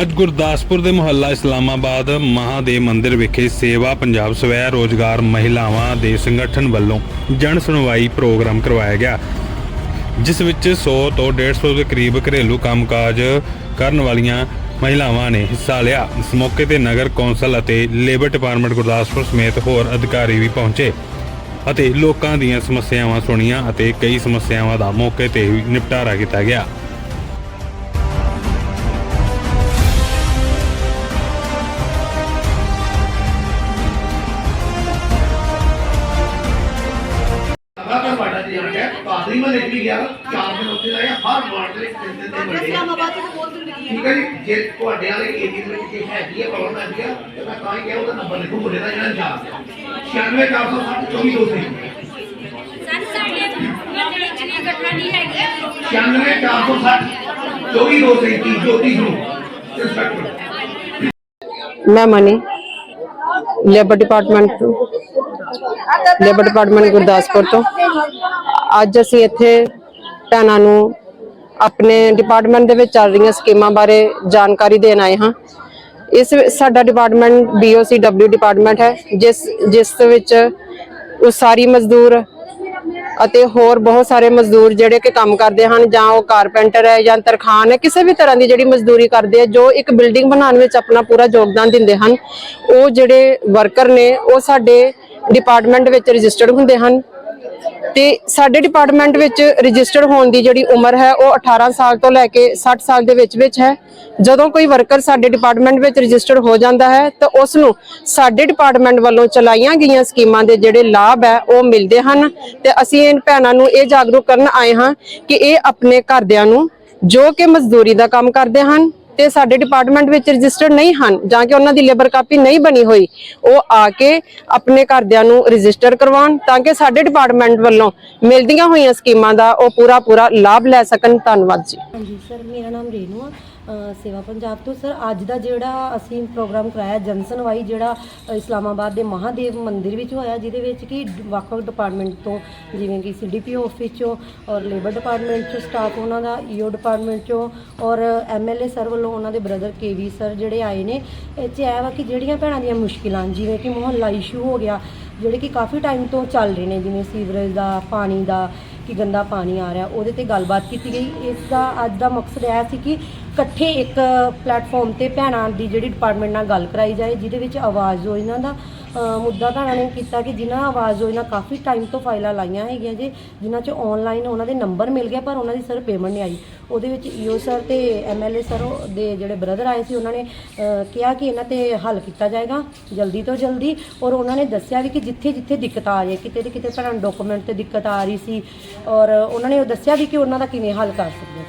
ਅੱਜ ਗੁਰਦਾਸਪੁਰ ਦੇ ਮੁਹੱਲਾ ਇਸਲਾਮਾਬਾਦ ਮਹਾਦੇਵ ਮੰਦਿਰ ਵਿਖੇ ਸੇਵਾ ਪੰਜਾਬ ਸਵੈ ਰੋਜ਼ਗਾਰ ਮਹਿਲਾਵਾਂ ਦੇ ਸੰਗਠਨ ਵੱਲੋਂ ਜਨ ਸੁਣਵਾਈ ਪ੍ਰੋਗਰਾਮ ਕਰਵਾਇਆ ਗਿਆ, ਜਿਸ ਵਿੱਚ 100 ਤੋਂ 150 ਦੇ ਕਰੀਬ ਘਰੇਲੂ ਕੰਮਕਾਜ ਕਰਨ ਵਾਲੀਆਂ ਮਹਿਲਾਵਾਂ ਨੇ ਹਿੱਸਾ ਲਿਆ। ਇਸ ਮੌਕੇ ਤੇ ਨਗਰ ਕੌਂਸਲ ਅਤੇ ਲੇਬਰ ਡਿਪਾਰਟਮੈਂਟ ਗੁਰਦਾਸਪੁਰ ਸਮੇਤ ਹੋਰ ਅਧਿਕਾਰੀ ਵੀ ਪਹੁੰਚੇ ਅਤੇ ਲੋਕਾਂ ਦੀਆਂ ਸਮੱਸਿਆਵਾਂ ਸੁਣੀਆਂ ਅਤੇ ਕਈ ਸਮੱਸਿਆਵਾਂ ਦਾ ਮੌਕੇ ਤੇ ਹੀ ਨਿਪਟਾਰਾ ਕੀਤਾ ਗਿਆ। ਜਾਣਾ ਹੈ ਕਾਦਰੀ ਮਹੱਲੇ 'ਚ ਵੀ ਗਿਆ ਚਾਰ ਦਿਨ ਉੱਥੇ ਰਹੇ ਹਰ ਵਾਰਡ ਦੇ ਵਿੱਚ ਤਿੰਨ ਤਿੰਨ ਦਿਨ ਵੱਡੇ ਇਸਲਾਮਾਬਾਦ ਤੋਂ ਬਹੁਤ ਦੂਰ ਲੱਗੀ ਠੀਕ ਹੈ ਜੀ ਜੇ ਤੁਹਾਡੇ ਵਾਲੇ ਏਰੀਏ ਦੇ ਵਿੱਚ ਜੇ ਹੈਗੀ ਹੈ ਪ੍ਰੋਬਲਮ ਹੈਗੀ ਆ ਤੇ ਮੈਂ ਤਾਂ ਹੀ ਕਿਹਾ ਉਹਦਾ ਨੰਬਰ ਲਿਖੋ ਮੁੰਡੇ ਦਾ ਜਿਹੜਾ ਜਾ 96460 24 ਸਰ ਸਾਡੇ ਪਿੰਡ ਵਿੱਚ ਵੀ ਘਟਨਾ ਨਹੀਂ ਹੈਗੀ 96460 24 ਜੋਤੀ ਨੂੰ ਇੰਸਪੈਕਟਰ ਮੈਂ ਮਨੀ ਲੇਬਰ ਡਿਪਾਰਟਮੈਂਟ ਤੋਂ ਲੇਬਰ ਡਿਪਾਰਟਮੈਂਟ ਗੁਰਦਾਸਪੁਰ ਤੋਂ ਅੱਜ ਅਸੀਂ ਇੱਥੇ ਭੈਣਾਂ ਨੂੰ ਆਪਣੇ ਡਿਪਾਰਟਮੈਂਟ ਦੇ ਵਿੱਚ ਚੱਲ ਰਹੀਆਂ ਸਕੀਮਾਂ ਬਾਰੇ ਜਾਣਕਾਰੀ ਦੇਣ ਆਏ ਹਾਂ। ਇਸ ਸਾਡਾ ਡਿਪਾਰਟਮੈਂਟ BOCW ਡਿਪਾਰਟਮੈਂਟ ਹੈ, ਜਿਸ ਜਿਸ ਵਿੱਚ ਉਸਾਰੀ ਮਜ਼ਦੂਰ ਅਤੇ ਹੋਰ ਬਹੁਤ ਸਾਰੇ ਮਜ਼ਦੂਰ ਜਿਹੜੇ ਕਿ ਕੰਮ ਕਰਦੇ ਹਨ, ਜਾਂ ਉਹ ਕਾਰਪੈਂਟਰ ਹੈ, ਜਾਂ ਤਰਖਾਨ ਹੈ, ਕਿਸੇ ਵੀ ਤਰ੍ਹਾਂ ਦੀ ਜਿਹੜੀ ਮਜ਼ਦੂਰੀ ਕਰਦੇ ਆ, ਜੋ ਇੱਕ ਬਿਲਡਿੰਗ ਬਣਾਉਣ ਵਿੱਚ ਆਪਣਾ ਪੂਰਾ ਯੋਗਦਾਨ ਦਿੰਦੇ ਹਨ, ਉਹ ਜਿਹੜੇ ਵਰਕਰ ਨੇ, ਉਹ ਸਾਡੇ ਡਿਪਾਰਟਮੈਂਟ ਵਿੱਚ ਰਜਿਸਟਰਡ ਹੁੰਦੇ ਹਨ। ਤੇ ਸਾਡੇ ਡਿਪਾਰਟਮੈਂਟ ਵਿੱਚ ਰਜਿਸਟਰ ਹੋਣ ਦੀ ਜਿਹੜੀ ਉਮਰ ਹੈ ਉਹ 18 ਸਾਲ ਤੋਂ ਲੈ ਕੇ 60 ਸਾਲ ਦੇ ਵਿੱਚ ਵਿੱਚ ਹੈ। ਜਦੋਂ ਕੋਈ ਵਰਕਰ ਸਾਡੇ ਡਿਪਾਰਟਮੈਂਟ ਵਿੱਚ ਰਜਿਸਟਰ ਹੋ ਜਾਂਦਾ ਹੈ, ਤਾਂ ਉਸ ਨੂੰ ਸਾਡੇ ਡਿਪਾਰਟਮੈਂਟ ਵੱਲੋਂ ਚਲਾਈਆਂ ਗਈਆਂ ਸਕੀਮਾਂ ਦੇ ਜਿਹੜੇ ਲਾਭ ਹੈ, ਉਹ ਮਿਲਦੇ ਹਨ। ਤੇ ਅਸੀਂ ਇਹ ਭੈਣਾਂ ਨੂੰ ਇਹ ਜਾਗਰੂਕ ਕਰਨ ਆਏ ਹਾਂ ਕਿ ਇਹ ਆਪਣੇ ਘਰਦਿਆਂ ਨੂੰ ਜੋ ਕਿ ਮਜ਼ਦੂਰੀ ਦਾ ਕੰਮ ਕਰਦੇ ਹਨ ਤੇ ਸਾਡੇ ਡਿਪਾਰਟਮੈਂਟ ਵਿੱਚ ਰਜਿਸਟਰਡ ਨਹੀਂ ਹਨ, ਜਾਂ ਕਿ ਉਹਨਾਂ ਦੀ ਲੇਬਰ ਕਾਪੀ ਨਹੀਂ ਬਣੀ ਹੋਈ, ਉਹ ਆ ਕੇ ਆਪਣੇ ਘਰਦਿਆਂ ਨੂੰ ਰਜਿਸਟਰ ਕਰਵਾਉਣ, ਤਾਂ ਕਿ ਸਾਡੇ ਡਿਪਾਰਟਮੈਂਟ ਵੱਲੋਂ ਮਿਲਦੀਆਂ ਹੋਈਆਂ ਸਕੀਮਾਂ ਦਾ ਉਹ ਪੂਰਾ ਪੂਰਾ ਲਾਭ ਲੈ ਸਕਣ। ਧੰਨਵਾਦ ਜੀ। ਹਾਂਜੀ, ਸਰ, ਮੇਰਾ ਨਾਮ ਰੇਨੂ ਆ। ਸੇਵਾ ਪੰਜਾਬ ਤੋਂ। ਸਰ, ਅੱਜ ਦਾ ਜਿਹੜਾ ਅਸੀਂ ਪ੍ਰੋਗਰਾਮ ਕਰਾਇਆ, ਜਨਸਨਵਾਈ ਜਿਹੜਾ ਇਸਲਾਮਾਬਾਦ ਦੇ ਮਹਾਦੇਵ ਮੰਦਿਰ ਵਿੱਚ ਹੋਇਆ ਜਿਹਦੇ ਵਿੱਚ ਕਿ ਵੱਖ-ਵੱਖ ਡਿਪਾਰਟਮੈਂਟ ਤੋਂ, ਜਿਵੇਂ ਕਿ ਸੀਡੀਪੀਓ ਆਫਿਸ ਚੋਂ ਔਰ ਲੇਬਰ ਡਿਪਾਰਟਮੈਂਟ ਚੋਂ ਸਟਾਫ ਉਹਨਾਂ ਦਾ ਈਓ ਡਿਪਾਰਟਮੈਂਟ ਚੋਂ ਔਰ ਐਮਐਲਏ ਸਰ ਵੱਲੋਂ ਉਹਨਾਂ ਦੇ ਬ੍ਰਦਰ ਕੇਵੀ ਸਰ ਜਿਹੜੇ ਆਏ ਨੇ। ਇਹ 'ਚ ਇਹ ਵਾ ਕਿ ਜਿਹੜੀਆਂ ਭੈਣਾਂ ਦੀਆਂ ਮੁਸ਼ਕਿਲਾਂ, ਜਿਵੇਂ ਕਿ ਮੁਹੱਲਾ ਇਸ਼ੂ ਹੋ ਗਿਆ, ਜਿਹੜੇ ਕਿ ਕਾਫੀ ਟਾਈਮ ਤੋਂ ਚੱਲ ਰਹੇ ਨੇ, ਜਿਵੇਂ ਸੀਵਰੇਜ ਦਾ, ਪਾਣੀ ਦਾ, ਕਿ ਗੰਦਾ ਪਾਣੀ ਆ ਰਿਹਾ, ਉਹਦੇ ਤੇ ਗੱਲਬਾਤ ਕੀਤੀ ਗਈ। ਇਸ ਦਾ, ਅੱਜ ਦਾ ਮਕਸਦ ਇਹ ਸੀ ਕਿ ਇਕੱਠੇ ਇੱਕ ਪਲੇਟਫਾਰਮ ਤੇ ਭੈਣਾਂ ਦੀ ਜਿਹੜੀ ਡਿਪਾਰਟਮੈਂਟ ਨਾਲ ਗੱਲ ਕਰਾਈ ਜਾਏ ਜਿਹਦੇ ਵਿੱਚ ਆਵਾਜ਼ ਯੋਜਨਾ ਦਾ ਅ, ਮੁੱਦਾ ਭੈਣਾਂ ਨੇ ਕੀਤਾ ਕਿ ਜਿਨ੍ਹਾਂ ਆਵਾਜ਼ ਯੋਜਨਾ ਕਾਫੀ ਟਾਈਮ ਤੋਂ ਫਾਈਲਾਂ ਲਾਈਆਂ ਹੈਗੀਆਂ ਜੇ ਜਿਨ੍ਹਾਂ 'ਚ ਆਨਲਾਈਨ ਉਹਨਾਂ ਦੇ ਨੰਬਰ ਮਿਲ ਗਏ ਪਰ ਉਹਨਾਂ ਦੀ ਸਰ ਪੇਮੈਂਟ ਨਹੀਂ ਆਈ। ਉਹਦੇ ਵਿੱਚ ਈਓ ਸਰ ਤੇ ਐਮਐਲਏ ਸਰ ਦੇ ਜਿਹੜੇ ਬ੍ਰਦਰ ਆਏ ਸੀ ਉਹਨਾਂ ਨੇ ਕਿਹਾ ਕਿ ਇਹਨਾਂ ਤੇ ਹੱਲ ਕੀਤਾ ਜਾਏਗਾ ਜਲਦੀ ਤੋਂ ਜਲਦੀ। ਔਰ ਉਹਨਾਂ ਨੇ ਦੱਸਿਆ ਵੀ ਕਿ ਜਿੱਥੇ ਜਿੱਥੇ ਦਿੱਕਤ ਆ ਰਹੀ ਹੈ ਕਿਤੇ ਤੇ ਕਿਤੇ ਭੈਣਾਂ ਡਾਕੂਮੈਂਟ ਤੇ ਦਿੱਕਤ ਆ ਰਹੀ ਸੀ ਔਰ ਉਹਨਾਂ ਨੇ ਉਹ ਦੱਸਿਆ ਵੀ ਕਿ ਉਹਨਾਂ ਦਾ ਕਿਵੇਂ ਹੱਲ ਕਰ ਸਕਦੇ ਸੀ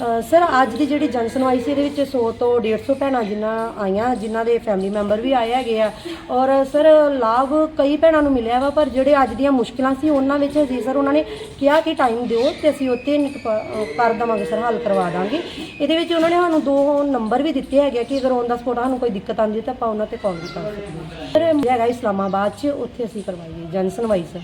ਸਰ ਅੱਜ ਦੀ ਜਿਹੜੀ ਜਨ ਸੁਣਵਾਈ ਸੀ ਇਹਦੇ ਵਿੱਚ 100 ਤੋਂ 150 ਭੈਣਾਂ ਜਿਨ੍ਹਾਂ ਆਈਆਂ ਜਿਨ੍ਹਾਂ ਦੇ ਫੈਮਿਲੀ ਮੈਂਬਰ ਵੀ ਆਏ ਹੈਗੇ ਆ। ਔਰ ਸਰ ਲਾਭ ਕਈ ਭੈਣਾਂ ਨੂੰ ਮਿਲਿਆ ਵਾ ਪਰ ਜਿਹੜੇ ਅੱਜ ਦੀਆਂ ਮੁਸ਼ਕਿਲਾਂ ਸੀ ਉਹਨਾਂ ਵਿੱਚ ਜੀ ਸਰ ਉਹਨਾਂ ਨੇ ਕਿਹਾ ਕਿ ਟਾਈਮ ਦਿਓ ਤੇ ਅਸੀਂ ਉੱਥੇ ਨਿਕ- ਅ, ਕਰ ਦੇਵਾਂਗੇ ਸਰ ਹੱਲ ਕਰਵਾ ਦਾਂਗੇ। ਇਹਦੇ ਵਿੱਚ ਉਹਨਾਂ ਨੇ ਸਾਨੂੰ ਦੋ ਨੰਬਰ ਵੀ ਦਿੱਤੇ ਹੈਗੇ ਕਿ ਅਗਰ ਔਨ ਦਾ ਸਪੋਟ ਸਾਨੂੰ ਕੋਈ ਦਿੱਕਤ ਆਉਂਦੀ ਤਾਂ ਆਪਾਂ ਉਹਨਾਂ ਤੇ ਕਾਲ ਵੀ ਕਰ ਸਕਦੇ ਹਾਂ। ਸਰ ਹੈਗਾ ਇਸਲਾਮਾਬਾਦ 'ਚ ਉੱਥੇ ਅਸੀਂ ਕਰਵਾਈਏ ਜਨ ਸੁਣਵਾਈ ਸਰ।